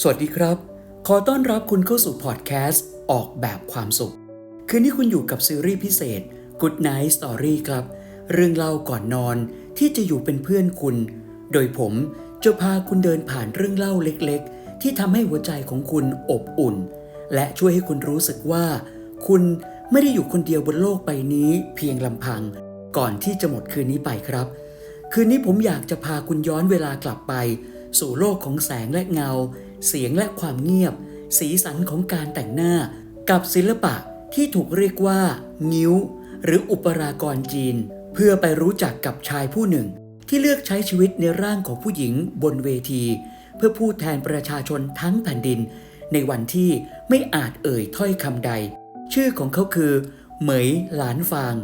สวัสดีครับ ขอต้อนรับคุณเข้าสู่พอดแคสต์ ออกแบบความสุข คืนนี้คุณอยู่กับซีรีส์พิเศษ Good Night Story ครับ เรื่องเล่าก่อนนอนที่จะอยู่เป็นเพื่อนคุณ โดยผมจะพาคุณเดินผ่านเรื่องเล่าเล็กๆ ที่ทำให้หัวใจของคุณอบอุ่น และช่วยให้คุณรู้สึกว่า คุณไม่ได้อยู่คนเดียวบนโลกใบนี้ เพียงลำพัง ก่อนที่จะหมดคืนนี้ไปครับ คืนนี้ผมอยากจะพาคุณย้อนเวลากลับไป สู่โลกของแสงและเงา เสียงและความเงียบ สีสันของการแต่งหน้า กับศิลปะที่ถูกเรียกว่า งิ้ว หรืออุปรากรจีน เพื่อไปรู้จักกับชายผู้หนึ่ง ที่เลือกใช้ชีวิตในร่างของผู้หญิงบนเวที เพื่อพูดแทนประชาชนทั้งแผ่นดิน ในวันที่ไม่อาจเอ่ยถ้อยคำใด ชื่อของเขาคือ เหมยหลานฟาง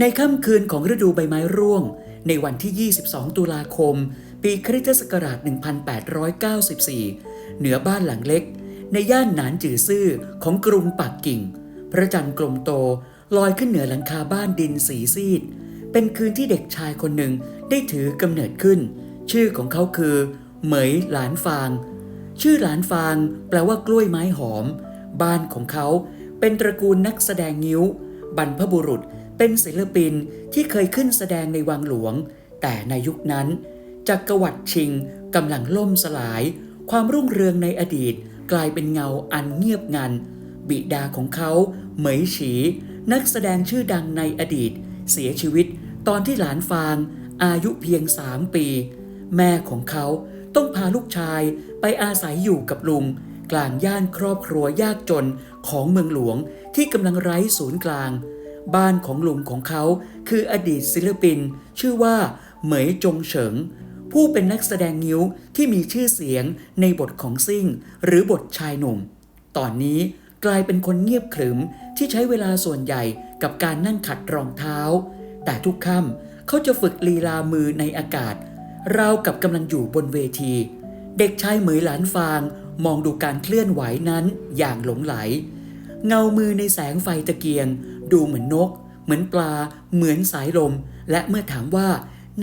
ในค่ำคืนของฤดูใบไม้ร่วง ในวันที่ 22 ตุลาคม ปีคริสตศักราช 1894 เหนือบ้านหลังเล็ก ในย่านหนานจือซื่อของกรุงปักกิ่ง พระจันทร์กลมโตลอยขึ้นเหนือหลังคาบ้านดินสีซีด เป็นคืนที่เด็กชายคนหนึ่งได้ถือกำเนิดขึ้น ชื่อของเขาคือ เหมยหลานฟาง ชื่อหลานฟางแปลว่ากล้วยไม้หอม บ้านของเขาเป็นตระกูลนักแสดงงิ้ว บรรพบุรุษเป็นศิลปินที่เคยขึ้นแสดงในวังหลวง แต่ในยุคนั้นจักรวรรดิชิงกำลังล่มสลาย ความรุ่งเรืองในอดีตกลายเป็นเงาอันเงียบงัน บิดาของเขาเหมยฉี นักแสดงชื่อดังในอดีต เสียชีวิตตอนที่หลานฟางอายุเพียงสามปี แม่ของเขาต้องพาลูกชายไปอาศัยอยู่กับลุง กลางย่านครอบครัวยากจนของเมืองหลวงที่กำลังไร้ศูนย์กลาง บ้านของลุงของเขาคืออดีตศิลปิน ชื่อว่าเหมยจงเฉิง ผู้เป็นนักแสดงงิ้วที่มีชื่อเสียงในบทของซิ่ง หรือบทชายหนุ่ม ตอนนี้กลายเป็นคนเงียบขรึมที่ใช้เวลาส่วนใหญ่กับการนั่งขัดรองเท้า แต่ทุกค่ำเขาจะฝึกลีลามือในอากาศราวกับกำลังอยู่บนเวที เด็กชายเหมยหลานฟางมองดูการเคลื่อนไหวนั้นอย่างหลงไหล เงามือในแสงไฟตะเกียง ดูเหมือนนก เหมือนปลา เหมือนสายลม และเมื่อถามว่า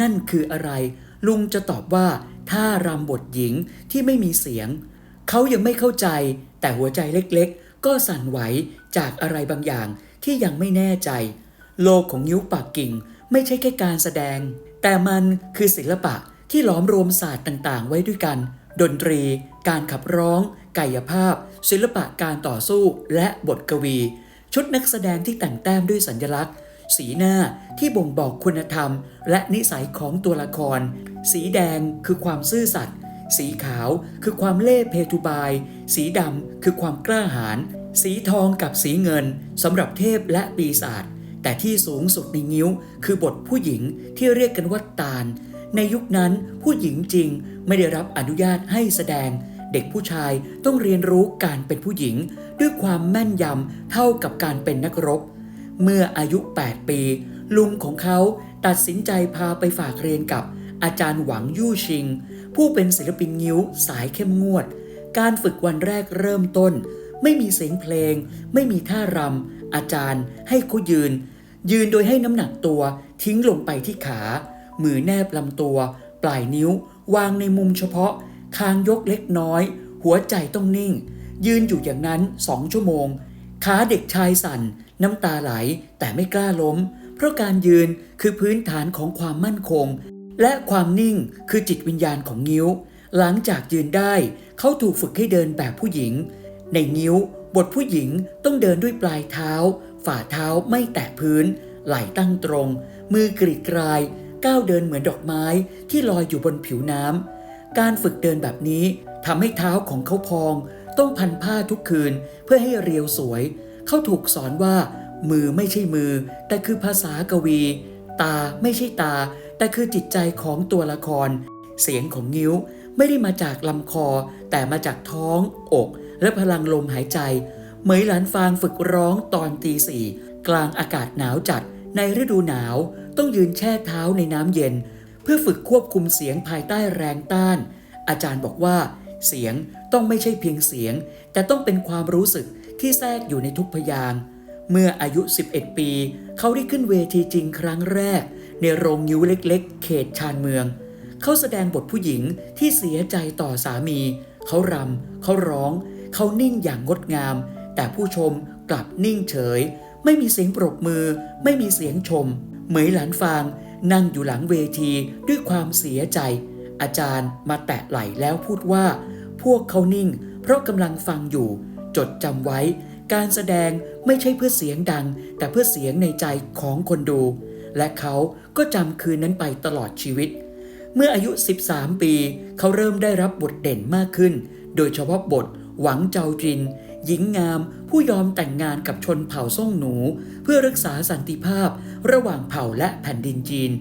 นั่นคืออะไร ลุงจะตอบว่าท่ารำบทหญิงที่ไม่มีเสียง เขายังไม่เข้าใจ แต่หัวใจเล็กๆ ก็สั่นไหวจากอะไรบางอย่างที่ยังไม่แน่ใจ โลกของนิ้วปากกิ่งไม่ใช่แค่การแสดง แต่มันคือศิลปะที่หลอมรวมศาสตร์ต่างๆ ไว้ด้วยกัน ดนตรี การขับร้อง กายภาพ ศิลปะการต่อสู้และบทกวี ชุดนักแสดงที่แต่งแต้มด้วยสัญลักษณ์ สีหน้าที่บ่งบอกคุณธรรม และนิสัยของตัวละคร สีแดงคือความซื่อสัตย์สีขาวคือความเล่ห์เพทุบาย สีดำคือความกล้าหาญสีทองกับสีเงินสำหรับเทพและปีศาจแต่ที่สูงสุดในงิ้ว คือบทผู้หญิงที่เรียกกันว่าตาล ในยุคนั้นผู้หญิงจริงไม่ได้รับอนุญาตให้แสดง เด็กผู้ชายต้องเรียนรู้การเป็นผู้หญิง ด้วยความแม่นยำเท่ากับการเป็นนักรบ เมื่ออายุ 8 ปี ลุงของเขาตัดสินใจพาไปฝากเรียนกับอาจารย์หวังยู่ชิง ผู้เป็นศิลปินงิ้วสายเข้มงวด การฝึกวันแรกเริ่มต้น ไม่มีเสียงเพลง ไม่มีท่ารำอาจารย์ให้เขายืน ยืนโดยให้น้ำหนักตัวทิ้งลงไปที่ขา มือแนบลำตัว ปลายนิ้ว วางในมุมเฉพาะ คางยกเล็กน้อย หัวใจต้องนิ่ง ยืนอยู่อย่างนั้นสองชั่วโมง ขาเด็กชายสั่น น้ำตาไหลแต่ไม่กล้าล้ม เพราะการยืนคือพื้นฐานของความมั่นคง และความนิ่งคือจิตวิญญาณของงิ้ว หลังจากยืนได้เขาถูกฝึกให้เดินแบบผู้หญิง ในงิ้ว บทผู้หญิงต้องเดินด้วยปลายเท้า ฝ่าเท้าไม่แตะพื้น ไหล่ตั้งตรง มือกรีดกราย ก้าวเดินเหมือนดอกไม้ที่ลอยอยู่บนผิวน้ำการฝึกเดินแบบนี้ทำให้เท้าของเขาพอง ต้องพันผ้าทุกคืนเพื่อให้เรียวสวย เขาถูกสอนว่า มือไม่ใช่มือ แต่คือภาษากวี ตาไม่ใช่ตา แต่คือจิตใจของตัวละคร เสียงของงิ้วไม่ได้มาจากลำคอ แต่มาจากท้อง อก และพลังลมหายใจ เหมยหลานฟางฝึกร้องตอนตีสี่กลางอากาศหนาวจัด ในฤดูหนาว ต้องยืนแช่เท้าในน้ำเย็น เพื่อฝึกควบคุมเสียงภายใต้แรงต้าน อาจารย์บอกว่า เสียงต้องไม่ใช่เพียงเสียง แต่ต้องเป็นความรู้สึกที่แทรกอยู่ในทุกพยางค์ เมื่ออายุ 11 ปี เขาได้ขึ้นเวทีจริงครั้งแรก ในโรงยิ้วเล็กๆ เขตชานเมือง เขาแสดงบทผู้หญิงที่เสียใจต่อสามี เขารำ เขาร้อง เขานิ่งอย่างงดงาม แต่ผู้ชมกลับนิ่งเฉย ไม่มีเสียงปรบมือ ไม่มีเสียงชม เหมยหลานฟางนั่งอยู่หลังเวทีด้วยความเสียใจ อาจารย์มาแตะไหล่แล้วพูดว่า พวกเขานิ่ง เพราะกำลังฟังอยู่ จดจำไว้ การแสดงไม่ใช่เพื่อเสียงดัง แต่เพื่อเสียงในใจของคนดู และเขาก็จำคืนนั้นไปตลอดชีวิต เมื่ออายุ 13 ปี เขาเริ่มได้รับบทเด่นมากขึ้น โดยเฉพาะบทหวังเจ้าจิน หญิงงามผู้ยอมแต่งงานกับชนเผ่าซ่งหนู เพื่อรักษาสันติภาพ ระหว่างเผ่าและแผ่นดินจีน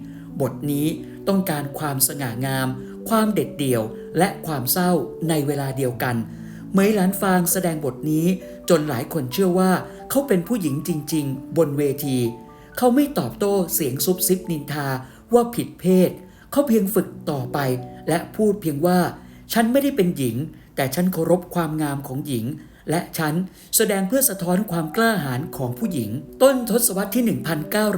บทนี้ต้องการความสง่างาม ความเด็ดเดี่ยวและความเศร้าในเวลาเดียวกัน เหมยหลานฟางแสดงบทนี้ จนหลายคนเชื่อว่า เขาเป็นผู้หญิงจริง ๆ บนเวที เขาไม่ตอบโต้เสียงซุบซิบนินทาว่าผิดเพศ เขาเพียงฝึกต่อไป และพูดเพียงว่า ฉันไม่ได้เป็นหญิง แต่ฉันเคารพความงามของหญิง และฉันแสดงเพื่อสะท้อนความกล้าหาญของผู้หญิง ต้นทศวรรษที่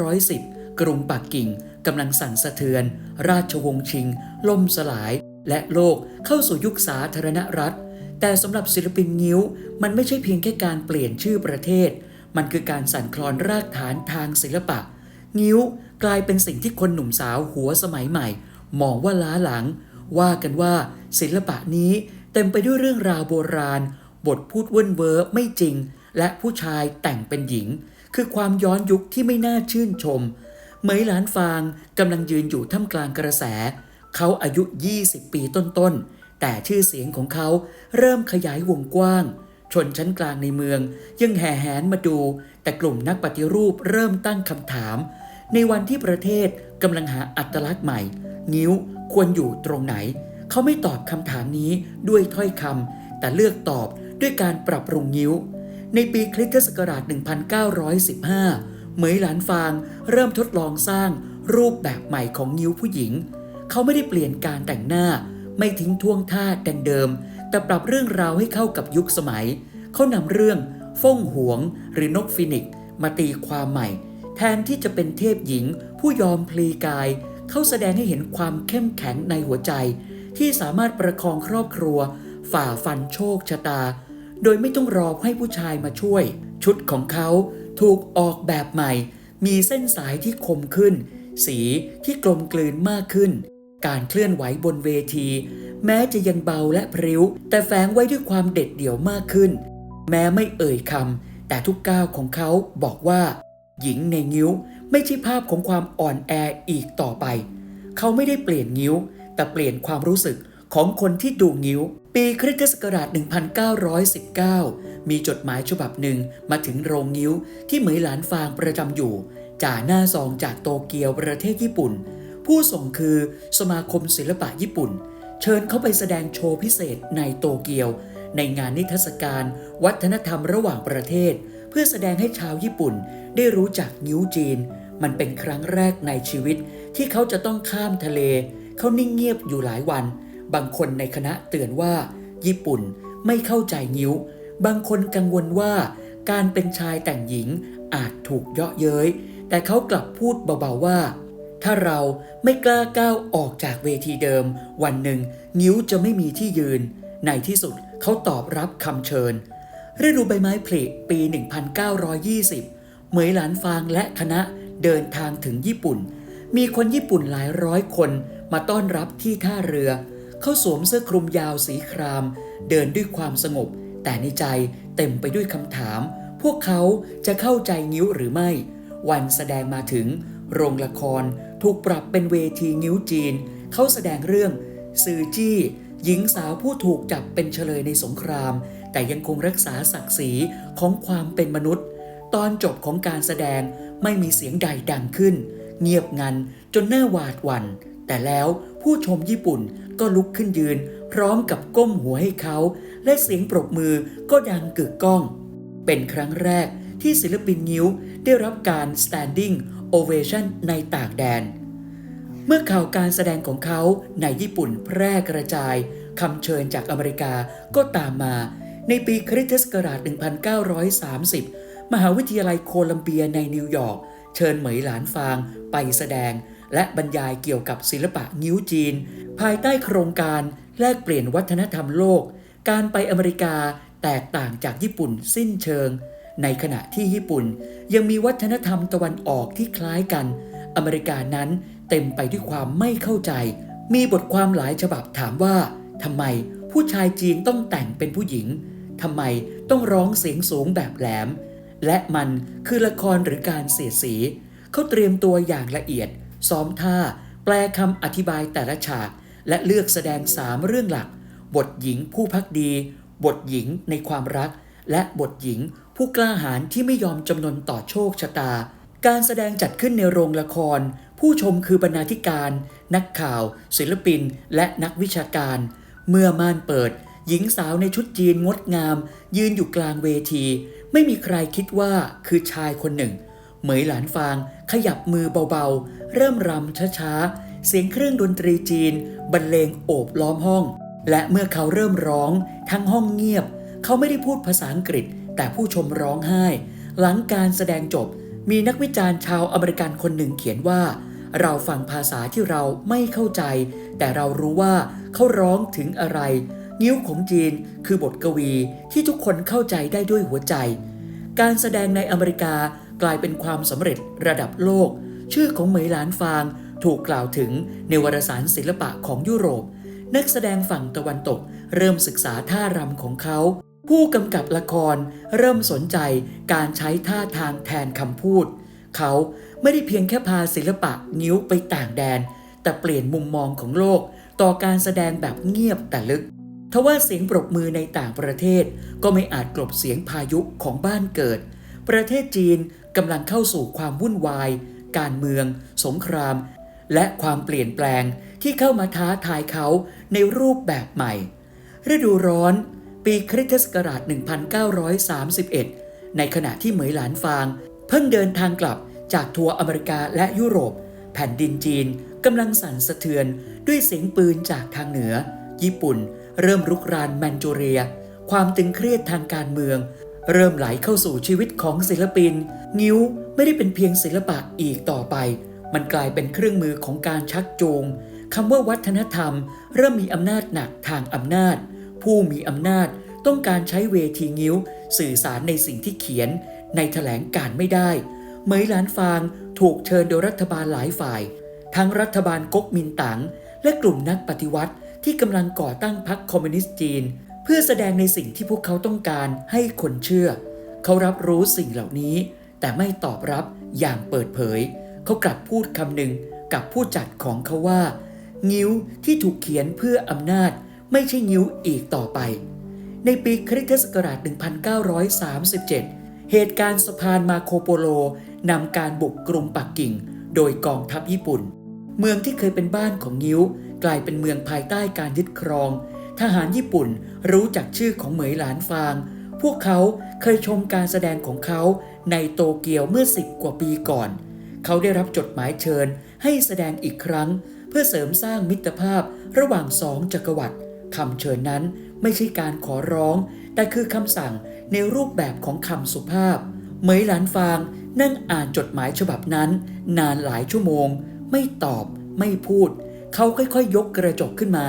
1910 กรุงปักกิ่งกำลังสั่นสะเทือน ราชวงศ์ชิง ล่มสลาย และโลกเข้าสู่ยุคสาธารณรัฐ แต่สำหรับศิลปินงิ้ว มันไม่ใช่เพียงแค่การเปลี่ยนชื่อประเทศ มันคือการสั่นคลอนรากฐานทางศิลปะ งิ้วกลายเป็นสิ่งที่คนหนุ่มสาวหัวสมัยใหม่ มองว่าล้าหลัง ว่ากันว่าศิลปะนี้เต็มไปด้วยเรื่องราวโบราณ บทพูดเว่นเวอร์ไม่จริง และผู้ชายแต่งเป็นหญิง คือความย้อนยุคที่ไม่น่าชื่นชม เหมยหลานฟางกำลังยืนอยู่ท่ามกลางกระแส เขาอายุ 20 ปีต้นๆ แต่ชื่อเสียงของเขาเริ่มขยายวงกว้าง ชนชั้นกลางในเมือง ยังแห่แหนมาดู แต่กลุ่มนักปฏิรูปเริ่มตั้งคำถาม ในวันที่ประเทศกำลังหาอัตลักษณ์ใหม่งิ้วควรอยู่ตรงไหน เขาไม่ตอบคำถามนี้ด้วยถ้อยคำแต่เลือกตอบด้วยการปรับปรุงงิ้ว ในปีคริสตศักราช 1915 เหมยหลานฟางเริ่มทดลองสร้างรูปแบบใหม่ของงิ้วผู้หญิง เขาไม่ได้เปลี่ยนการแต่งหน้า ไม่ทิ้งท่วงท่าดังเดิม แต่ปรับเรื่องราวให้เข้ากับยุคสมัย เขานำเรื่องฟ่งหวงหรือนกฟินิกมาตีความใหม่ แทนที่จะเป็นเทพหญิง ผู้ยอมพลีกาย เขาแสดงให้เห็นความเข้มแข็งในหัวใจ ที่สามารถประคองครอบครัว ฝ่าฟันโชคชะตา โดยไม่ต้องรอให้ผู้ชายมาช่วย ชุดของเขาถูกออกแบบใหม่ มีเส้นสายที่คมขึ้น สีที่กลมกลืนมากขึ้น การเคลื่อนไหวบนเวที แม้จะยังเบาและพริ้ว แต่แฝงไว้ด้วยความเด็ดเดี่ยวมากขึ้น แม้ไม่เอ่ยคำแต่ทุกก้าวของเขาบอกว่า หญิงในงิ้วไม่ใช่ภาพของความอ่อนแออีกต่อไป เขาไม่ได้เปลี่ยนงิ้ว แต่เปลี่ยนความรู้สึกของคนที่ดูงิ้ว ปีคริสตศักราช 1919 มีจดหมายฉบับหนึ่งมาถึงโรงงิ้วที่เหมยหลานฟางประจำอยู่จ่าหน้าซองจากโตเกียวประเทศญี่ปุ่น ผู้ส่งคือสมาคมศิลปะญี่ปุ่น เชิญเขาไปแสดงโชว์พิเศษในโตเกียว ในงานนิทรรศการ วัฒนธรรมระหว่างประเทศ เพื่อแสดงให้ชาวญี่ปุ่น ได้รู้จักนิ้วจีน มันเป็นครั้งแรกในชีวิต ที่เขาจะต้องข้ามทะเล เขานิ่งเงียบอยู่หลายวัน บางคนในคณะเตือนว่า ญี่ปุ่นไม่เข้าใจนิ้ว บางคนกังวลว่าการเป็นชายแต่งหญิงอาจถูกเยาะเย้ย แต่เขากลับพูดเบาๆว่า ถ้าเราไม่กล้าก้าวออกจากเวทีเดิม วันหนึ่ง นิ้วจะไม่มีที่ยืน ในที่สุดเขาตอบรับคำเชิญ ฤดูใบไม้ผลิปี 1920 เหมยหลานฟางและคณะเดินทางถึงญี่ปุ่น มีคนญี่ปุ่นหลายร้อยคนมาต้อนรับที่ท่าเรือ เขาสวมเสื้อคลุมยาวสีคราม เดินด้วยความสงบ แต่ในใจเต็มไปด้วยคำถาม พวกเขาจะเข้าใจงิ้วหรือไม่ วันแสดงมาถึง โรงละคร ถูกปรับเป็นเวทีงิ้วจีน เขาแสดงเรื่องซือจี้ หญิงสาวผู้ถูกจับเป็นเฉลยในสงคราม แต่ยังคงรักษาศักดิ์ศรีของความเป็นมนุษย์ ตอนจบของการแสดงไม่มีเสียงใดดังขึ้น เงียบงันจนหน้าหวาดหวัน่นแต่แล้วผู้ชมญี่ปุ่นก็ลุกขึ้นยืน พร้อมกับก้มหัวให้เขา และเสียงปรบมือก็ดังกึกก้อง เป็นครั้งแรกที่ศิลปินงิ้วได้รับการ standing ovation ในต่างแดน เมื่อข่าวการแสดงของเขาในญี่ปุ่นแพร่กระจายคำเชิญจากอเมริกาก็ตามมา ในปีคริสตศักราช 1930 มหาวิทยาลัยโคลัมเบียในนิวยอร์กเชิญเหมยหลานฟางไปแสดง และบรรยายเกี่ยวกับศิลปะงิ้วจีน ภายใต้โครงการแลกเปลี่ยนวัฒนธรรมโลก การไปอเมริกาแตกต่างจากญี่ปุ่นสิ้นเชิง ในขณะที่ญี่ปุ่นยังมีวัฒนธรรมตะวันออกที่คล้ายกัน อเมริกานั้นเต็มไปด้วยความไม่เข้าใจ มีบทความหลายฉบับถามว่าทำไมผู้ชายจีนต้องแต่งเป็นผู้หญิงทำไมต้องร้องเสียงสูงแบบแหลม และมันคือละครหรือการเสียดสี เขาเตรียมตัวอย่างละเอียด ซ้อมท่า แปลคำอธิบายแต่ละฉาก และเลือกแสดงสามเรื่องหลัก บทหญิงผู้พักดี บทหญิงในความรัก และบทหญิง ผู้กล้าหาญที่ไม่ยอมจำนนต่อโชคชะตา การแสดงจัดขึ้นในโรงละคร ผู้ชมคือบรรณาธิการ นักข่าว ศิลปิน และนักวิชาการ เมื่อม่านเปิด หญิงสาวในชุดจีนงดงาม ยืนอยู่กลางเวที ไม่มีใครคิดว่าคือชายคนหนึ่ง เหมยหลานฟางขยับมือเบาๆ เริ่มรำช้าๆ เสียงเครื่องดนตรีจีน บรรเลงโอบล้อมห้อง และเมื่อเขาเริ่มร้อง ทั้งห้องเงียบ เขาไม่ได้พูดภาษาอังกฤษ แต่ผู้ชมร้องไห้ หลังการแสดงจบ มีนักวิจารณ์ชาวอเมริกันคนหนึ่งเขียนว่า เราฟังภาษาที่เราไม่เข้าใจ แต่เรารู้ว่าเขาร้องถึงอะไร นิ้วของจีนคือบทกวีที่ทุกคนเข้าใจได้ด้วยหัวใจ การแสดงในอเมริกากลายเป็นความสำเร็จระดับโลก ชื่อของเหมยหลานฟางถูกกล่าวถึงในวารสารศิลปะของยุโรป นักแสดงฝั่งตะวันตกเริ่มศึกษาท่ารำของเขา ผู้กำกับละครเริ่มสนใจการใช้ท่าทางแทนคำพูด เขาไม่ได้เพียงแค่พาศิลปะนิ้วไปต่างแดน แต่เปลี่ยนมุมมองของโลก ต่อการแสดงแบบเงียบแต่ลึกทว่าเสียงปรบมือในต่างประเทศ ก็ไม่อาจกลบเสียงพายุของบ้านเกิด ประเทศจีนกำลังเข้าสู่ความวุ่นวาย การเมือง สงคราม และความเปลี่ยนแปลงที่เข้ามาท้าทายเขาในรูปแบบใหม่ ฤดูร้อน ปีคริสตศักราช 1931 ในขณะที่เหมยหลานฟาง เพิ่งเดินทางกลับจากทัวร์อเมริกาและยุโรป แผ่นดินจีนกำลังสั่นสะเทือนด้วยเสียงปืนจากทางเหนือ ญี่ปุ่น เริ่มรุกรานแมนจูเรีย ความตึงเครียดทางการเมือง เริ่มไหลเข้าสู่ชีวิตของศิลปิน งิ้วไม่ได้เป็นเพียงศิลปะอีกต่อไป มันกลายเป็นเครื่องมือของการชักจูงคำว่าวัฒนธรรม เริ่มมีอำนาจหนักทางอำนาจ ผู้มีอำนาจต้องการใช้เวทีงิ้ว สื่อสารในสิ่งที่เขียน ในแถลงการไม่ได้ เหมยหลานฟางถูกเชิญโดยรัฐบาลหลายฝ่าย ทั้งรัฐบาลก๊กมินตั๋งและกลุ่มนักปฏิวัติที่กำลังก่อตั้งพรรคคอมมิวนิสต์จีน เพื่อแสดงในสิ่งที่พวกเขาต้องการให้คนเชื่อ เขารับรู้สิ่งเหล่านี้ แต่ไม่ตอบรับอย่างเปิดเผย เขากลับพูดคำหนึ่งกับผู้จัดของเขาว่า งิ้วที่ถูกเขียนเพื่ออำนาจ ไม่ใช่งิ้วอีกต่อไป ในปีคริสตศักราช 1937 เหตุการณ์สะพานมาโคโปโลนำการบุกกรุงปักกิ่ง โดยกองทัพญี่ปุ่น เมืองที่เคยเป็นบ้านของงิ้ว กลายเป็นเมืองภายใต้การยึดครอง ทหารญี่ปุ่นรู้จักชื่อของเหมยหลานฟาง พวกเขาเคยชมการแสดงของเขาในโตเกียวเมื่อสิบกว่าปีก่อน เขาได้รับจดหมายเชิญให้แสดงอีกครั้ง เพื่อเสริมสร้างมิตรภาพระหว่างสองจักรวรรดิ คำเชิญนั้นไม่ใช่การขอร้อง แต่คือคำสั่งในรูปแบบของคำสุภาพ เหมยหลานฟางนั่งอ่านจดหมายฉบับนั้น นานหลายชั่วโมง ไม่ตอบ ไม่พูด เขาค่อยๆ ยกกระจกขึ้นมา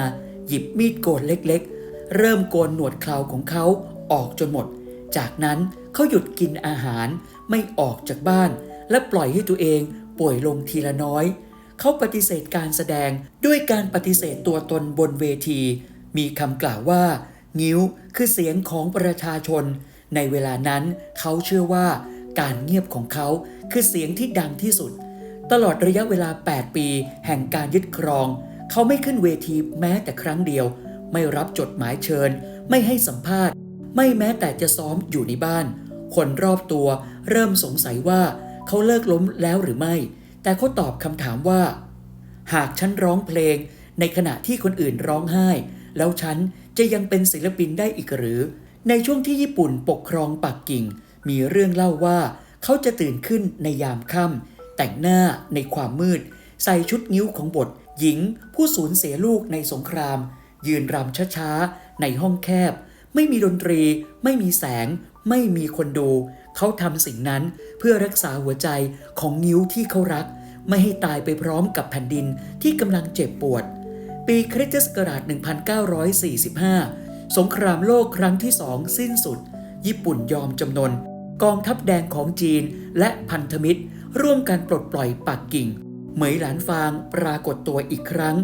หยิบมีดโกนเล็กๆ เริ่มโกนหนวดเคราของเขาออกจนหมด จากนั้นเขาหยุดกินอาหารไม่ออกจากบ้าน และปล่อยให้ตัวเองป่วยลงทีละน้อย เขาปฏิเสธการแสดงด้วยการปฏิเสธตัวตนบนเวที มีคำกล่าวว่า งิ้วคือเสียงของประชาชน ในเวลานั้นเขาเชื่อว่า การเงียบของเขาคือเสียงที่ดังที่สุด ตลอดระยะเวลา 8 ปี แห่งการยึดครอง เขาไม่ขึ้นเวทีแม้แต่ครั้งเดียว ไม่รับจดหมายเชิญ ไม่ให้สัมภาษณ์ ไม่แม้แต่จะซ้อมอยู่ในบ้าน คนรอบตัวเริ่มสงสัยว่าเขาเลิกล้มแล้วหรือไม่ แต่เขาตอบคำถามว่า หากฉันร้องเพลงในขณะที่คนอื่นร้องไห้ แล้วฉันจะยังเป็นศิลปินได้อีกหรือ ในช่วงที่ญี่ปุ่นปกครองปักกิ่ง มีเรื่องเล่าว่า เขาจะตื่นขึ้นในยามค่ำแต่งหน้าในความมืด ใส่ชุดนิ้วของบท หญิง ผู้สูญเสียลูกในสงคราม ยืนรำช้าๆ ในห้องแคบ ไม่มีดนตรี ไม่มีแสง ไม่มีคนดู เขาทำสิ่งนั้นเพื่อรักษาหัวใจของนิ้วที่เขารัก ไม่ให้ตายไปพร้อมกับแผ่นดินที่กำลังเจ็บปวด ปีคริสตศักราช 1945 สงครามโลกครั้งที่สองสิ้นสุด ญี่ปุ่นยอมจำนน กองทัพแดงของจีนและพันธมิตร ร่วมกันปลดปล่อยปักกิ่ง เหมยหลานฟางปรากฏตัวอีกครั้ง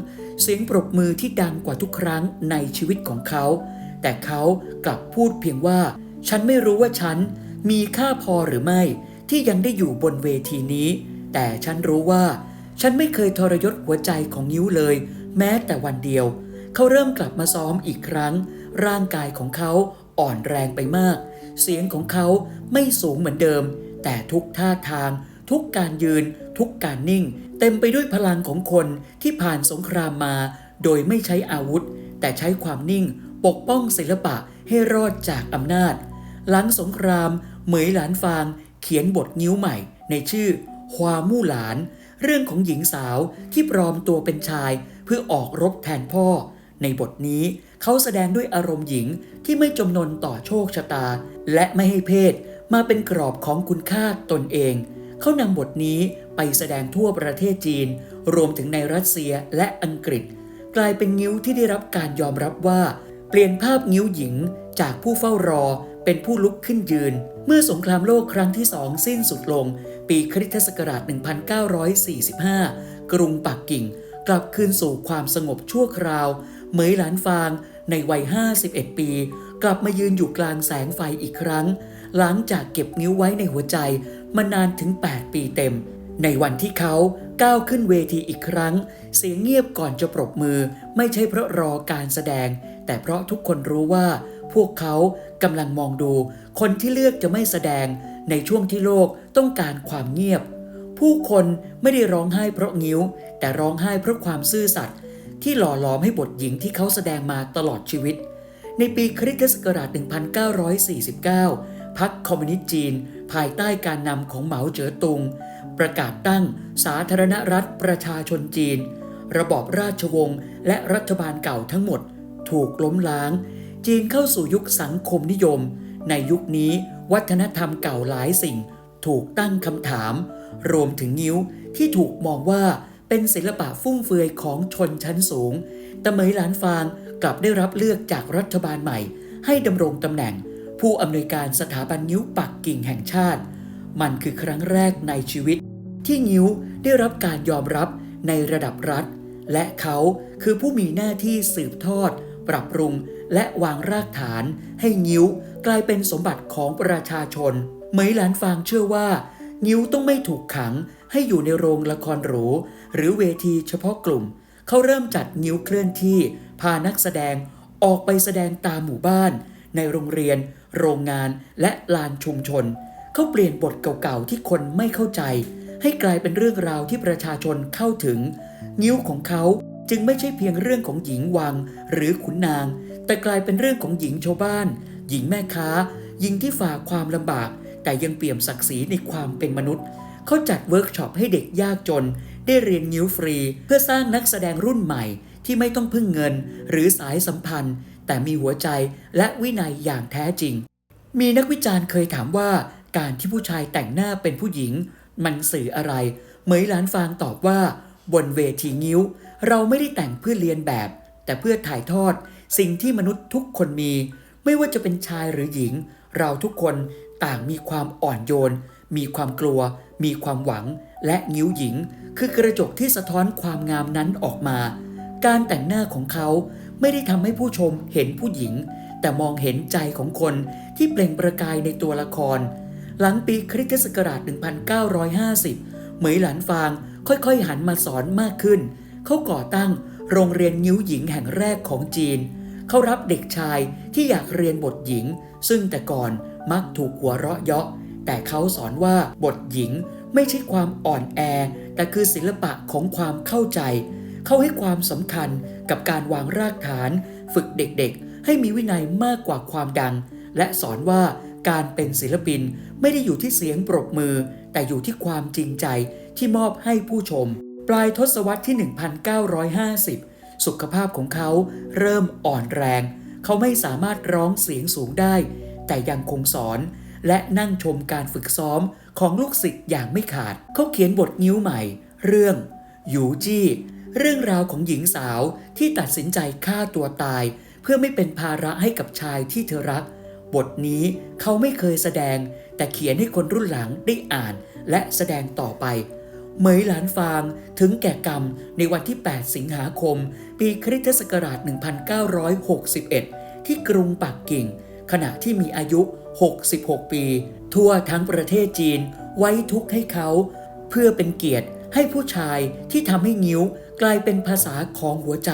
เสียงปรบมือที่ดังกว่าทุกครั้งในชีวิตของเขา แต่เขากลับพูดเพียงว่า ฉันไม่รู้ว่าฉันมีค่าพอหรือไม่ ที่ยังได้อยู่บนเวทีนี้ แต่ฉันรู้ว่า ฉันไม่เคยทรยศหัวใจของนิ้วเลย แม้แต่วันเดียว เขาเริ่มกลับมาซ้อมอีกครั้ง ร่างกายของเขาอ่อนแรงไปมาก เสียงของเขาไม่สูงเหมือนเดิม แต่ทุกท่าทาง ทุกการยืน ทุกการนิ่ง เต็มไปด้วยพลังของคนที่ผ่านสงครามมา โดยไม่ใช้อาวุธ แต่ใช้ความนิ่ง ปกป้องศิลปะให้รอดจากอำนาจ หลังสงคราม เหมยหลานฟางเขียนบทนิ้วใหม่ในชื่อ ฮวามู่หลาน เรื่องของหญิงสาวที่ปลอมตัวเป็นชายเพื่อออกรบแทนพ่อ ในบทนี้เขาแสดงด้วยอารมณ์หญิงที่ไม่จำนนต่อโชคชะตา และไม่ให้เพศมาเป็นกรอบของคุณค่าตนเอง เขานำบทนี้ไปแสดงทั่วประเทศจีน รวมถึงในรัสเซียและอังกฤษ กลายเป็นงิ้วที่ได้รับการยอมรับว่า เปลี่ยนภาพงิ้วหญิงจากผู้เฝ้ารอเป็นผู้ลุกขึ้นยืน เมื่อสงครามโลกครั้งที่สองสิ้นสุดลง ปีคริสตศักราช 1945 กรุงปักกิ่ง กลับคืนสู่ความสงบชั่วคราว เหมยหลานฟางในวัย 51 ปี กลับมายืนอยู่กลางแสงไฟอีกครั้ง หลังจากเก็บนิ้วไว้ในหัวใจมานานถึง 8 ปีเต็ม ในวันที่เขาก้าวขึ้นเวทีอีกครั้ง เสียงเงียบก่อนจะปรบมือ ไม่ใช่เพราะรอการแสดง แต่เพราะทุกคนรู้ว่า พวกเขากำลังมองดู คนที่เลือกจะไม่แสดง ในช่วงที่โลกต้องการความเงียบ ผู้คนไม่ได้ร้องไห้เพราะงิ้ว แต่ร้องไห้เพราะความซื่อสัตย์ที่หล่อหลอมให้บทหญิงที่เขาแสดงมาตลอดชีวิต ในปีคริสตศักราช 1949 พรรคคอมมิวนิสต์จีน ภายใต้การนำของเหมาเจ๋อตุง ประกาศตั้งสาธารณรัฐประชาชนจีน ระบอบราชวงศ์และรัฐบาลเก่าทั้งหมด ถูกล้มล้าง จีนเข้าสู่ยุคสังคมนิยม ในยุคนี้ วัฒนธรรมเก่าหลายสิ่งถูกตั้งคำถาม รวมถึงงิ้วที่ถูกมองว่าเป็นศิลปะฟุ่มเฟือยของชนชั้นสูงแต่เหมยหลานฟางกลับได้รับเลือกจากรัฐบาลใหม่ ให้ดำรงตำแหน่ง ผู้อำนวยการสถาบันนิ้วปักกิ่งแห่งชาติ มันคือครั้งแรกในชีวิต ที่งิ้วได้รับการยอมรับในระดับรัฐ และเขาคือผู้มีหน้าที่สืบทอด ปรับปรุง และวางรากฐานให้งิ้วกลายเป็นสมบัติของประชาชนเหมยหลานฟางเชื่อว่า งิ้วต้องไม่ถูกขังให้อยู่ในโรงละครหรู หรือเวทีเฉพาะกลุ่ม เขาเริ่มจัดงิ้วเคลื่อนที่พานักแสดงออกไปแสดงตามหมู่บ้าน ในโรงเรียน โรงงานและลานชุมชน เขาเปลี่ยนบทเก่าๆที่คนไม่เข้าใจ ให้กลายเป็นเรื่องราวที่ประชาชนเข้าถึง งิ้วของเขาจึงไม่ใช่เพียงเรื่องของหญิงวังหรือขุนนาง แต่กลายเป็นเรื่องของหญิงชาวบ้าน หญิงแม่ค้า หญิงที่ฝ่าความลำบาก แต่ยังเปี่ยมศักดิ์ศรีในความเป็นมนุษย์ เขาจัดเวิร์กช็อปให้เด็กยากจน ได้เรียนงิ้วฟรี เพื่อสร้างนักแสดงรุ่นใหม่ ที่ไม่ต้องพึ่งเงิน หรือสายสัมพันธ์ แต่มีหัวใจและวินัยอย่างแท้จริง มีนักวิจารณ์เคยถามว่า การที่ผู้ชายแต่งหน้าเป็นผู้หญิง มันสื่ออะไร เหมยหลานฟางตอบว่า บนเวทีงิ้ว เราไม่ได้แต่งเพื่อเลียนแบบ แต่เพื่อถ่ายทอด สิ่งที่มนุษย์ทุกคนมี ไม่ว่าจะเป็นชายหรือหญิง เราทุกคนต่างมีความอ่อนโยน มีความกลัว มีความหวัง และงิ้วหญิง คือกระจกที่สะท้อนความงามนั้นออกมา การแต่งหน้าของเขาไม่ได้ทำให้ผู้ชมเห็นผู้หญิง แต่มองเห็นใจของคนที่เปล่งประกายในตัวละคร หลังปีคริสตศักราช 1950 เหมยหลานฟางค่อยๆหันมาสอนมากขึ้น เขาก่อตั้ง โรงเรียนนิ้วหญิงแห่งแรกของจีน เขารับเด็กชายที่อยากเรียนบทหญิง ซึ่งแต่ก่อนมักถูกหัวเราะเยาะ แต่เขาสอนว่าบทหญิงไม่ใช่ความอ่อนแอ แต่คือศิลปะของความเข้าใจ เขาให้ความสำคัญกับการวางรากฐาน ฝึกเด็กๆ ให้มีวินัยมากกว่าความดัง และสอนว่าการเป็นศิลปินไม่ได้อยู่ที่เสียงปรบมือ แต่อยู่ที่ความจริงใจที่มอบให้ผู้ชม ปลายทศวรรษที่ 1950 สุขภาพของเขาเริ่มอ่อนแรง เขาไม่สามารถร้องเสียงสูงได้ แต่ยังคงสอน และนั่งชมการฝึกซ้อมของลูกศิษย์อย่างไม่ขาด เขาเขียนบทนิ้วใหม่ เรื่องหยูจี้ เรื่องราวของหญิงสาวที่ตัดสินใจฆ่าตัวตาย เพื่อไม่เป็นภาระให้กับชายที่เธอรัก บทนี้เขาไม่เคยแสดง แต่เขียนให้คนรุ่นหลังได้อ่าน และแสดงต่อไป เหมยหลานฟางถึงแก่กรรมในวันที่ 8 สิงหาคม ปีคริสตศักราช 1961 ที่กรุงปักกิ่ง ขณะที่มีอายุ 66 ปี ทั่วทั้งประเทศจีนไว้ทุกข์ให้เขา เพื่อเป็นเกียรติให้ผู้ชายที่ทำให้งิ้วกลายเป็นภาษาของหัวใจ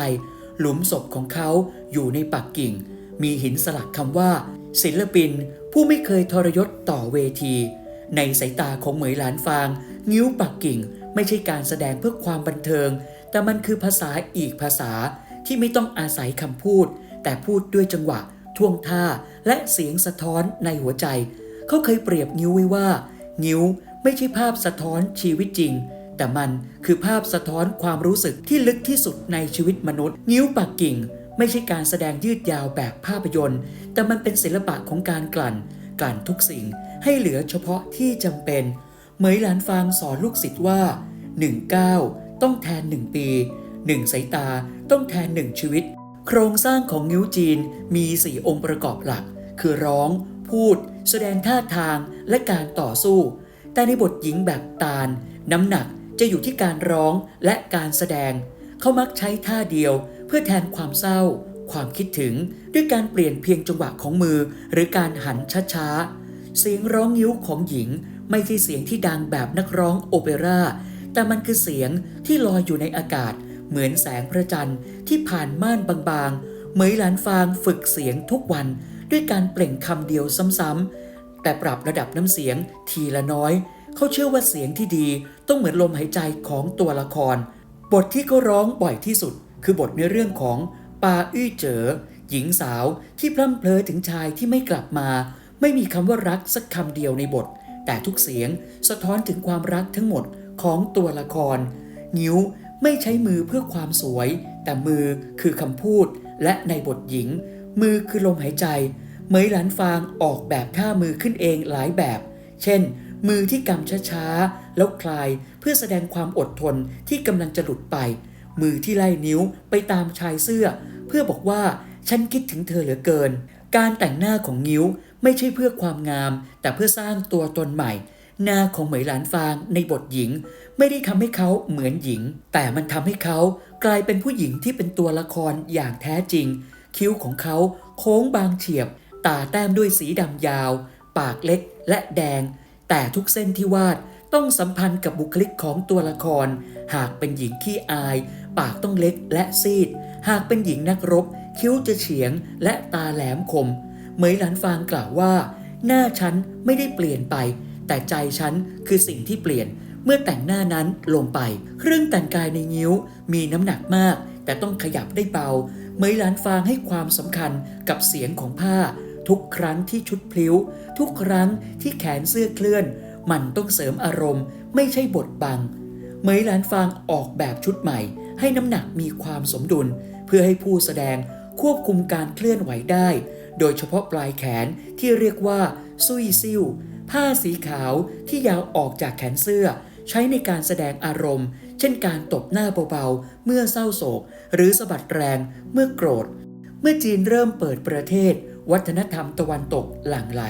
หลุมศพของเขาอยู่ในปักกิ่ง มีหินสลักคำว่า ศิลปินผู้ไม่เคยทรยศต่อเวที ในสายตาของเหมยหลานฟาง งิ้วปักกิ่ง ไม่ใช่การแสดงเพื่อความบันเทิง แต่มันคือภาษาอีกภาษาที่ไม่ต้องอาศัยคำพูด แต่พูดด้วยจังหวะ ท่วงท่า และเสียงสะท้อนในหัวใจ เขาเคยเปรียบงิ้วไว้ว่า งิ้วไม่ใช่ภาพสะท้อนชีวิตจริง แต่มันคือภาพสะท้อนความรู้สึกที่ลึกที่สุดในชีวิตมนุษย์ งิ้วปักกิ่ง ไม่ใช่การแสดงยืดยาวแบบภาพยนตร์ แต่มันเป็นศิลปะของการกลั่น กลั่นทุกสิ่ง ให้เหลือเฉพาะที่จำเป็น เหมยหลานฟางสอนลูกศิษย์ว่า1ก้าต้องแทน 1 ปี 1 สายตาต้องแทน 1 ชีวิต โครงสร้างของนิ้วจีนมี 4 องค์ประกอบหลัก คือร้อง พูด แสดงท่าทางและการต่อสู้ แต่ในบทหญิงแบบตาล น้ำหนักจะอยู่ที่การร้องและการแสดง เขามักใช้ท่าเดียวเพื่อแทนความเศร้า ความคิดถึงด้วยการเปลี่ยนเพียงจังหวะของมือ หรือการหันช้าๆ เสียงร้องยิ้วของหญิงไม่ใช่เสียงที่ดังแบบนักร้องโอเปร่า แต่มันคือเสียงที่ลอยอยู่ในอากาศ เหมือนแสงพระจันทร์ที่ผ่านม่านบางๆ เหมยหลานฟางฝึกเสียงทุกวันด้วยการเปล่งคำเดียวซ้ำๆ แต่ปรับระดับน้ำเสียงทีละน้อย เขาเชื่อว่าเสียงที่ดีต้องเหมือนลมหายใจของตัวละคร บทที่เขาร้องบ่อยที่สุด คือบทในเรื่องของปาอื้อเจ๋อหญิงสาวที่พร่ำเพลอถึงชายที่ไม่กลับมา ไม่มีคำว่ารักสักคำเดียวในบท แต่ทุกเสียงสะท้อนถึงความรักทั้งหมดของตัวละคร งิ้วไม่ใช้มือเพื่อความสวย แต่มือคือคำพูด และในบทหญิง มือคือลมหายใจ เหมยหลานฟางออกแบบท่ามือขึ้นเองหลายแบบ เช่น มือที่กำช้าๆ แล้วคลายเพื่อแสดงความอดทนที่กำลังจะหลุดไป มือที่ไล่นิ้วไปตามชายเสื้อ เพื่อบอกว่าฉันคิดถึงเธอเหลือเกิน การแต่งหน้าของงิ้ว ไม่ใช่เพื่อความงาม แต่เพื่อสร้างตัวตนใหม่ หน้าของเหมยหลานฟางในบทหญิง ไม่ได้ทำให้เขาเหมือนหญิง แต่มันทำให้เขากลายเป็นผู้หญิงที่เป็นตัวละครอย่างแท้จริง คิ้วของเขาโค้งบางเฉียบ ตาแต้มด้วยสีดำยาว ปากเล็กและแดง แต่ทุกเส้นที่วาดต้องสัมพันธ์กับบุคลิกของตัวละคร หากเป็นหญิงขี้อาย ปากต้องเล็กและซีด หากเป็นหญิงนักรบ คิ้วจะเฉียงและตาแหลมคม เหมยหลานฟางกล่าวว่า หน้าฉันไม่ได้เปลี่ยนไป แต่ใจฉันคือสิ่งที่เปลี่ยน เมื่อแต่งหน้านั้นลงไป เครื่องแต่งกายในนิ้วมีน้ำหนักมาก แต่ต้องขยับได้เบาเหมยหลานฟางให้ความสำคัญกับเสียงของผ้า ทุกครั้งที่ชุดพลิ้ว ทุกครั้งที่แขนเสื้อเคลื่อน มันต้องเสริมอารมณ์ ไม่ใช่บทบังเหมยหลานฟางออกแบบชุดใหม่ ให้น้ำหนักมีความสมดุล เพื่อให้ผู้แสดงควบคุมการเคลื่อนไหวได้ โดยเฉพาะปลายแขนที่เรียกว่าซุยซิ่วผ้าสีขาวที่ยาวออกจากแขนเสื้อ ใช้ในการแสดงอารมณ์ เช่นการตบหน้าเบาๆ เมื่อเศร้าโศก หรือสะบัดแรงเมื่อโกรธ เมื่อจีนเริ่มเปิดประเทศ วัฒนธรรมตะวันตกหลั่งไหล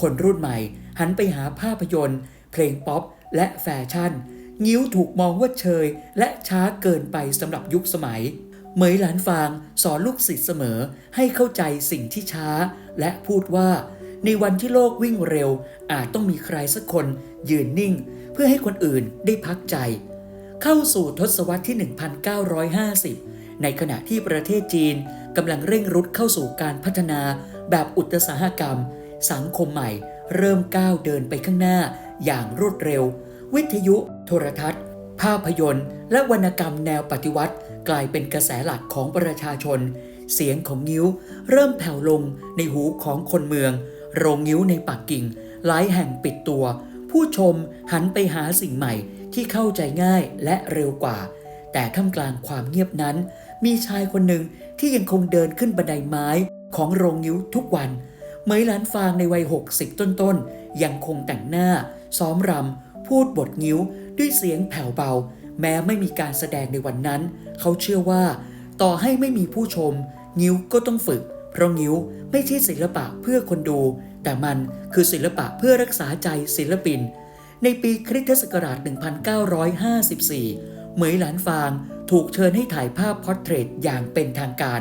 คนรุ่นใหม่ หันไปหาภาพยนตร์ เพลงป๊อป และแฟชั่น งิ้วถูกมองว่าเชย และช้าเกินไปสำหรับยุคสมัย เหมยหลานฟางสอนลูกศิษย์เสมอให้เข้าใจสิ่งที่ช้า และพูดว่า ในวันที่โลกวิ่งเร็ว อาจต้องมีใครสักคน ยืนนิ่ง เพื่อให้คนอื่นได้พักใจ เข้าสู่ทศวรรษที่ 1950 ในขณะที่ประเทศจีนกำลังเร่งรุดเข้าสู่การพัฒนาแบบอุตสาหกรรม สังคมใหม่ เริ่มก้าวเดินไปข้างหน้าอย่างรวดเร็ว วิทยุ โทรทัศน์ ภาพยนตร์ และวรรณกรรมแนวปฏิวัติ กลายเป็นกระแสหลักของประชาชน เสียงของงิ้วเริ่มแผ่วลงในหูของคนเมือง โรงงิ้วในปักกิ่ง หลายแห่งปิดตัว ผู้ชมหันไปหาสิ่งใหม่ที่เข้าใจง่ายและเร็วกว่า แต่ท่ามกลางความเงียบนั้น มีชายคนหนึ่งที่ยังคงเดินขึ้นบันไดไม้ของโรงงิ้วทุกวันเหมยหลานฟางในวัย 60 ต้นๆ ยังคงแต่งหน้า ซ้อมรำ พูดบทงิ้วด้วยเสียงแผ่วเบา แม้ไม่มีการแสดงในวันนั้น เขาเชื่อว่า ต่อให้ไม่มีผู้ชม งิ้วก็ต้องฝึก เพราะงิ้วไม่ใช่ศิลปะเพื่อคนดู แต่มันคือศิลปะเพื่อรักษาใจศิลปิน ในปีคริสตศักราช 1954 เหมยหลานฟางถูกเชิญให้ถ่ายภาพพอร์เทรตอย่างเป็นทางการ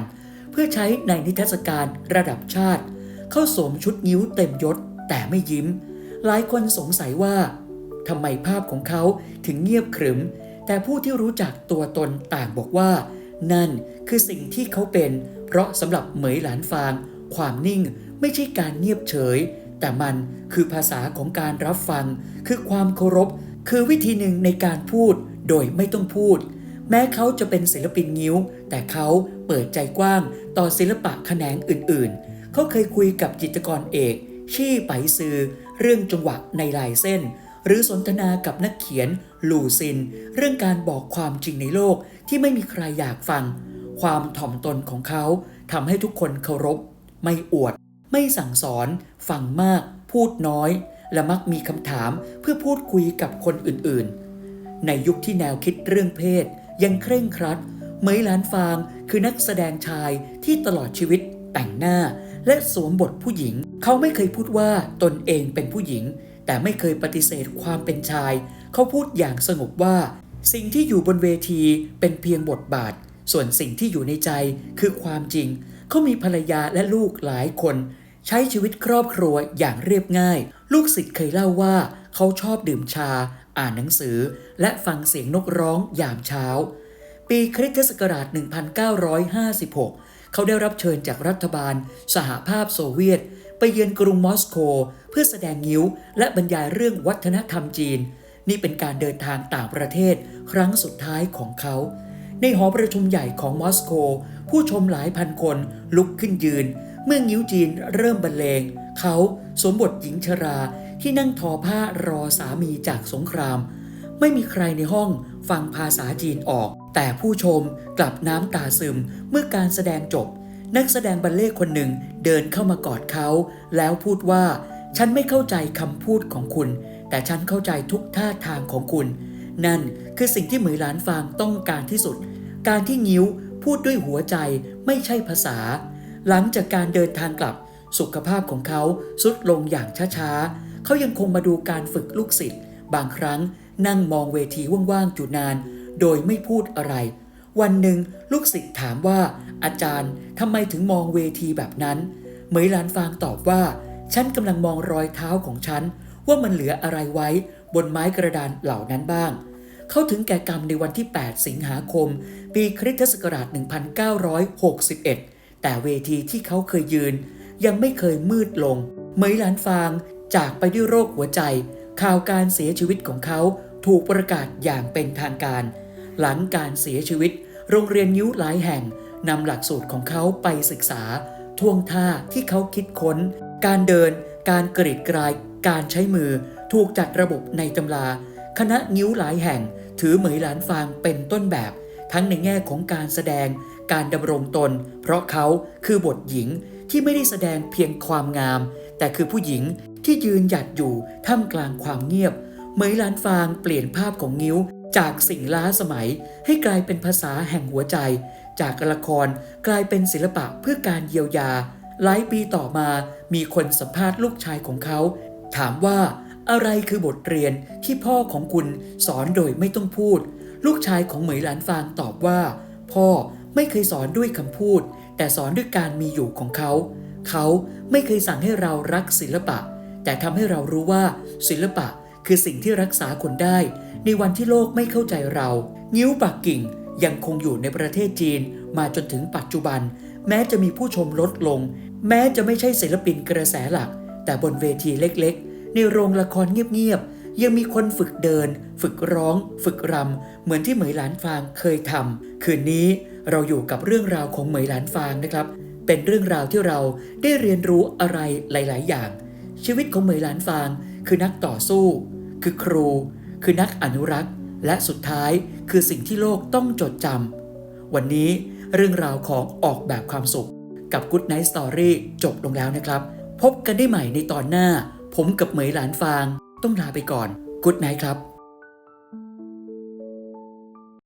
เพื่อใช้ในนิทรรศการระดับชาติ เข้าสวมชุดนิ้วเต็มยศแต่ไม่ยิ้ม หลายคนสงสัยว่าทำไมภาพของเขาถึงเงียบขรึม แต่ผู้ที่รู้จักตัวตนต่างบอกว่า นั่นคือสิ่งที่เขาเป็น เพราะสำหรับเหมยหลานฟาง ความนิ่งไม่ใช่การเงียบเฉย แต่มันคือภาษาของการรับฟัง คือความเคารพ คือวิธีหนึ่งในการพูดโดยไม่ต้องพูด แม้เขาจะเป็นศิลปินงิ้ว แต่เขาเปิดใจกว้างต่อศิลปะแขนงอื่น ๆ เขาเคยคุยกับจิตรกรเอก ชี่ไปซือ เรื่องจังหวะในลายเส้น หรือสนทนากับนักเขียน ลูซิน เรื่องการบอกความจริงในโลกที่ไม่มีใครอยากฟัง ความถ่อมตนของเขาทำให้ทุกคนเคารพ ไม่อวด ไม่สั่งสอน ฟังมาก พูดน้อย และมักมีคำถามเพื่อพูดคุยกับคนอื่นๆ ในยุคที่แนวคิดเรื่องเพศ ยังเคร่งครัด เมยหลานฟางคือนักแสดงชายที่ตลอดชีวิตแต่งหน้า และสวมบทผู้หญิง เขาไม่เคยพูดว่าตนเองเป็นผู้หญิง แต่ไม่เคยปฏิเสธความเป็นชายเขาพูดอย่างสงบว่า สิ่งที่อยู่บนเวทีเป็นเพียงบทบาท ส่วนสิ่งที่อยู่ในใจคือความจริง เขามีภรรยาและลูกหลายคน ใช้ชีวิตครอบครัวอย่างเรียบง่าย ลูกศิษย์เคยเล่าว่า เขาชอบดื่มชา อ่านหนังสือ และฟังเสียงนกร้องยามเช้า ปีคริสตศักราช 1956 เขาได้รับเชิญจากรัฐบาล สหภาพโซเวียตไปเยือนกรุงมอสโก เพื่อแสดงงิ้ว และบรรยายเรื่องวัฒนธรรมจีน นี่เป็นการเดินทางต่างประเทศครั้งสุดท้ายของเขา ในหอประชุมใหญ่ของมอสโก ผู้ชมหลายพันคนลุกขึ้นยืน เมื่องิ้วจีนเริ่มบรรเลง เขาสวมบทหญิงชราที่นั่งทอผ้ารอสามีจากสงคราม ไม่มีใครในห้องฟังภาษาจีนออก แต่ผู้ชมกลับน้ำตาซึมเมื่อการแสดงจบ นักแสดงบัลเล่คนหนึ่งเดินเข้ามากอดเขา แล้วพูดว่า ฉันไม่เข้าใจคำพูดของคุณ แต่ฉันเข้าใจทุกท่าทางของคุณ นั่นคือสิ่งที่เหมยหลานฟางต้องการที่สุด การที่งิ้วพูดด้วยหัวใจไม่ใช่ภาษา หลังจากการเดินทางกลับ สุขภาพของเขาสุดลงอย่างช้าๆ เขายังคงมาดูการฝึกลูกศิษย์บางครั้งนั่งมองเวทีว่างๆอยู่นาน โดยไม่พูดอะไร วันหนึ่งลูกศิษย์ถามว่า อาจารย์ทำไมถึงมองเวทีแบบนั้น เหมยหลานฟางตอบว่า ฉันกำลังมองรอยเท้าของฉัน ว่ามันเหลืออะไรไว้บนไม้กระดานเหล่านั้นบ้าง เขาถึงแก่กรรมในวันที่ 8 สิงหาคม ปีคริสตศักราช 1961 แต่เวทีที่เขาเคยยืน ยังไม่เคยมืดลง เมยหลานฟางจากไปด้วยโรคหัวใจ ข่าวการเสียชีวิตของเขาถูกประกาศอย่างเป็นทางการ หลังการเสียชีวิต โรงเรียนยิ้วหลายแห่งนำหลักสูตรของเขาไปศึกษาท่วงท่าที่เขาคิดค้น การเดิน การกรีดกราย การใช้มือถูกจัดระบบในตำรา คณะนิ้วหลายแห่ง ถือเหมยหลานฟางเป็นต้นแบบ ทั้งในแง่ของการแสดง การดำรงตน เพราะเขาคือบทหญิงที่ไม่ได้แสดงเพียงความงาม แต่คือผู้หญิงที่ยืนหยัดอยู่ท่ามกลางความเงียบ เหมยหลานฟางเปลี่ยนภาพของงิ้วจากสิ่งล้าสมัยให้กลายเป็นภาษาแห่งหัวใจ จากละครกลายเป็นศิลปะเพื่อการเยียวยา หลายปีต่อมามีคนสัมภาษณ์ลูกชายของเขา ถามว่าอะไรคือบทเรียนที่พ่อของคุณสอนโดยไม่ต้องพูด ลูกชายของเหมยหลานฟางตอบว่า พ่อไม่เคยสอนด้วยคำพูด แต่สอนด้วยการมีอยู่ของเขา เขาไม่เคยสั่งให้เรารักศิลปะ แต่ทำให้เรารู้ว่า ศิลปะคือสิ่งที่รักษาคนได้ ในวันที่โลกไม่เข้าใจเรานิ้วปักกิ่งยังคงอยู่ในประเทศจีนมาจนถึงปัจจุบัน แม้จะมีผู้ชมลดลง แม้จะไม่ใช่ศิลปินกระแสหลัก แต่บนเวทีเล็กๆ ในโรงละครเงียบๆ ยังมีคนฝึกเดิน ฝึกร้อง ฝึกรำ เหมือนที่เหมยหลานฟางเคยทำ คืนนี้เราอยู่กับเรื่องราวของเหมยหลานฟางนะครับ เป็นเรื่องราวที่เราได้เรียนรู้อะไรหลาย ๆ อย่าง ชีวิตของเหมยหลานฟาง คือนักต่อสู้ คือครู คือนักอนุรักษ์ และสุดท้ายคือสิ่งที่โลกต้องจดจำ วันนี้เรื่องราวของออกแบบความสุขกับ Good Night Story จบลงแล้วนะครับ พบกันได้ใหม่ในตอนหน้า ผมกับเหมยหลานฟาง ต้องลาไปก่อน Good Night ครับ